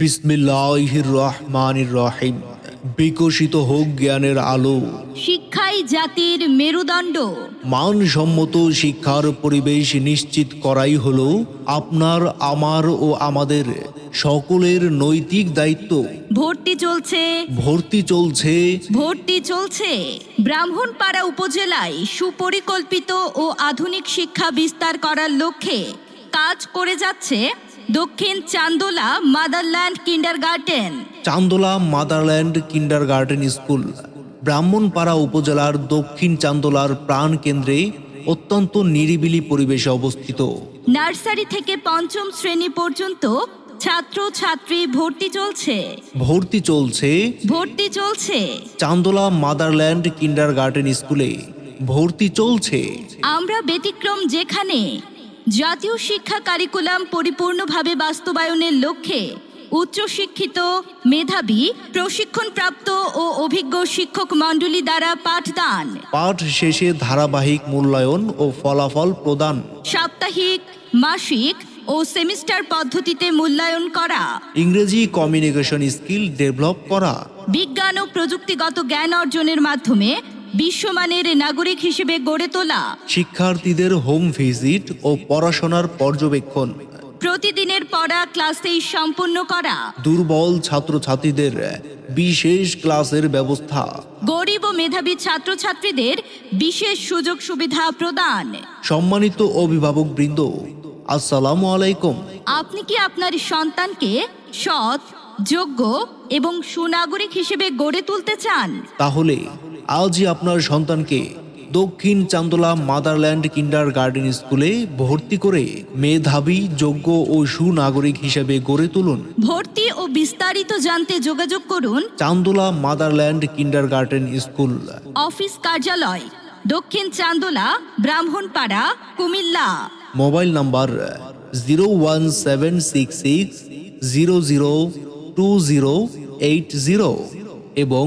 বিসমিল্লাহির রহমানির রহিম। বিকশিত হোক জ্ঞানের আলো। শিক্ষাই জাতির মেরুদণ্ড। মানসম্মত শিক্ষার পরিবেশ নিশ্চিত করাই হলো আপনার আমার ও আমাদের সকলের নৈতিক দায়িত্ব। ভর্তি চলছে। ভর্তি চলছে। ভর্তি চলছে। ব্রাহ্মণপাড়া উপজেলায় সুপরিকল্পিত ও আধুনিক শিক্ষা বিস্তার করার লক্ষ্যে কাজ করে যাচ্ছে দক্ষিণ Chandola motherland kindergarten. Chandola motherland kindergarten school Brahmanpara উপজেলার দক্ষিণ চান্দোলার প্রাণ কেন্দ্রে অত্যন্ত নিরিবিলি পরিবেশে অবস্থিত। নার্সারি থেকে পঞ্চম শ্রেণি পর্যন্ত ছাত্র ছাত্রী ভর্তি চলছে। ভর্তি চলছে ভর্তি চলছে। চান্দোলা মাদারল্যান্ড কিন্ডার গার্ডেন স্কুলে। ভর্তি চলছে। আমরা ব্যতিক্রম যেখানে জাতীয় শিক্ষা কারিকুলাম পরিপূর্ণভাবে বাস্তবায়নের লক্ষ্যে উচ্চশিক্ষিত মেধাবী প্রশিক্ষণপ্রাপ্ত ও অভিজ্ঞ শিক্ষক মণ্ডলী দ্বারা পাঠদান। পাঠ শেষে ধারাবাহিক মূল্যায়ন ও ফলাফল প্রদান। সাপ্তাহিক মাসিক ও সেমিস্টার পদ্ধতিতে মূল্যায়ন করা। ইংরেজি কমিউনিকেশন স্কিল ডেভেলপ করা। বিজ্ঞান ও প্রযুক্তিগত জ্ঞান অর্জনের মাধ্যমে বিশ্বমানের নাগরিক হিসেবে গড়ে তোলা। শিক্ষার্থীদের হোম ভিজিট ও পড়াশোনার পর্যবেক্ষণ। প্রতিদিনের পড়া ক্লাসেই সম্পূর্ণ করা। দুর্বল ছাত্রছাত্রীদের বিশেষ ক্লাসের ব্যবস্থা। গরিব ও মেধাবী ছাত্রছাত্রীদের বিশেষ সুযোগ সুবিধা প্রদান। সম্মানিত অভিভাবক বৃন্দ আসসালামু আলাইকুম। আপনি কি আপনার সন্তানকে সৎ যোগ্য এবং সুনাগরিক হিসেবে গড়ে তুলতে চান? তাহলে আজই আপনার সন্তানকে দক্ষিণ চান্দোলা মাদারল্যান্ড কিন্ডার গার্ডেন স্কুলে ভর্তি করে মেধাবী যোগ্য ও সুনাগরিক হিসেবে গড়ে তুলুন। ভর্তি ও বিস্তারিত জানতে যোগাযোগ করুন Chandola motherland kindergarten school. Office কার্যালয় দক্ষিণ Chandola Brahmanpara Comilla. Mobile number zero one seven six six zero zero two zero eight zero এবং